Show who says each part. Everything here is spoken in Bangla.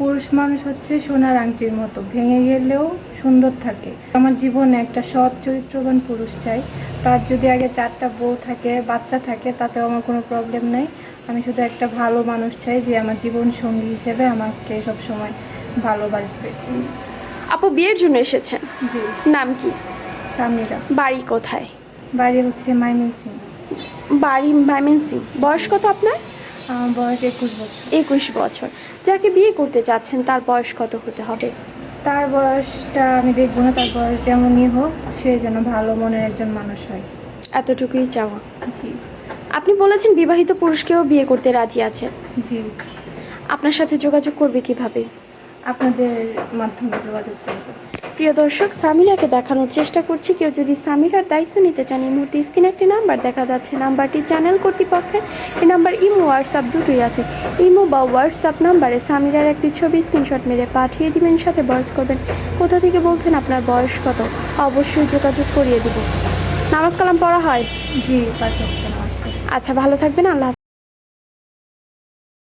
Speaker 1: পুরুষ মানুষ হচ্ছে সোনার আংটির মতো। ভেঙে গেলেও সুন্দর থাকে। আমার জীবনে একটা সৎ চরিত্রবান পুরুষ চাই। তার যদি আগে চারটা বউ থাকে বাচ্চা থাকে তাতেও আমার কোনো প্রবলেম নেই। আমি শুধু একটা ভালো মানুষ চাই যে আমার জীবন সঙ্গী হিসেবে আমাকে সবসময় ভালোবাসবে।
Speaker 2: আপু বিয়ের জন্য এসেছেন?
Speaker 1: জি।
Speaker 2: নাম কি?
Speaker 1: সামিরা।
Speaker 2: বাড়ি কোথায়?
Speaker 1: বাড়ি হচ্ছে মাইমিন সিং।
Speaker 2: বাড়ি মাইমেন্সিং বয়স কত আপনার?
Speaker 1: বয়স একুশ বছর।
Speaker 2: একুশ বছর। যাকে বিয়ে করতে চাচ্ছেন তার বয়স কত হতে হবে?
Speaker 1: তার বয়সটা আমি দেখব না তার বয়স যেমনই হোক সে যেন ভালো মনের একজন মানুষ হয়।
Speaker 2: এতটুকুই চাওয়া।
Speaker 1: জি।
Speaker 2: আপনি বলেছেন বিবাহিত পুরুষকেও বিয়ে করতে রাজি আছে।
Speaker 1: জি।
Speaker 2: আপনার সাথে যোগাযোগ করবে কীভাবে?
Speaker 1: আপনাদের মাধ্যমে যোগাযোগ করব।
Speaker 2: প্রিয় দর্শক সামিরাকে দেখানোর চেষ্টা করছি। কেউ যদি সামিরার দায়িত্ব নিতে চান এই মুহূর্তে স্ক্রিনে একটি নাম্বার দেখা যাচ্ছে। নাম্বারটি চ্যানেল কর্তৃপক্ষের। এই নাম্বার ইমো হোয়াটসঅ্যাপ দুটোই আছে। ইমো বা হোয়াটসঅ্যাপ নাম্বারে সামিরার একটি ছবি স্ক্রিনশট মেরে পাঠিয়ে দিবেন সাথে বয়স করবেন। কোথা থেকে বলছেন আপনার বয়স কত? অবশ্যই যোগাযোগ করিয়ে দিব। নামাজ কালাম পড়া হয়?
Speaker 1: জি।
Speaker 2: আচ্ছা ভালো থাকবেন। আল্লাহ।